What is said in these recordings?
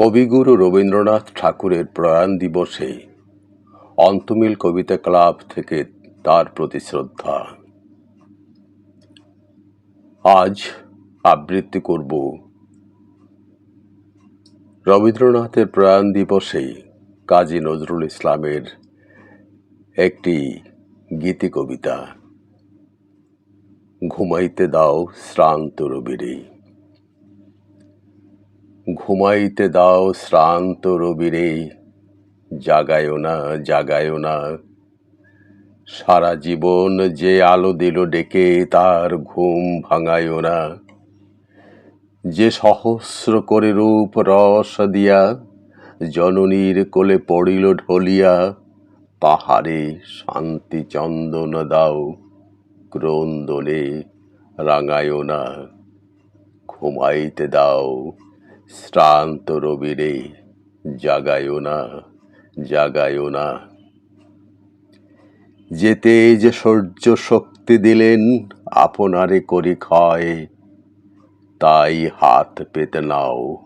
কবিগুরু রবীন্দ্রনাথ ঠাকুরের প্রয়াণ দিবসে অন্তমিল কবিতা ক্লাব থেকে তার প্রতি শ্রদ্ধা। আজ আবৃত্তি করব রবীন্দ্রনাথের প্রয়াণ দিবসে কাজী নজরুল ইসলামের একটি গীতি কবিতা, ঘুমাইতে দাও শ্রান্ত রবিরে। ঘুমাইতে দাও শ্রান্ত রবিরে জাগায়ও না জাগায়ও না। সারা জীবন যে আলো দিল ডেকে, তার ঘুম ভাঙায়ও না। যে সহস্র করে রূপ রস দিয়া জননীর কোলে পড়িল ঢলিয়া পাহাড়ে শান্তি চন্দন দাও, ক্রন্দনে রাঙায়ও না। ঘুমাইতে দাও শ্রান্ত রবিরে জাগায়ও না জাগায়ও না। যেতে যে সূর্য শক্তি দিলেন, আপনারে করি ক্ষয়, তাই হাত পেতে নাও।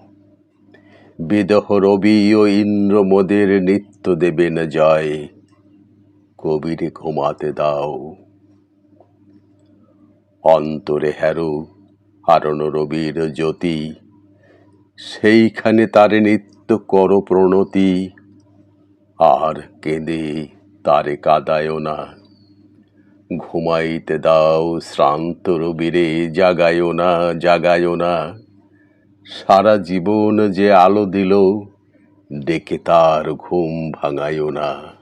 বিদহ রবি ও ইন্দ্র মোদের নিত্য দেবেন জয়, কবিরে ঘুমাতে দাও। অন্তরে হেরো, হারণ রবির জ্যোতি সেইখানে তারে নিত্য কর প্রণতি। আর কেঁদে তারে কাদায়ও না। ঘুমাইতে দাও শ্রান্ত রবিরে, জাগায়ও না জাগায়ও না। সারা জীবন যে আলো দিল, ডেকে তার ঘুম ভাঙায়ও না।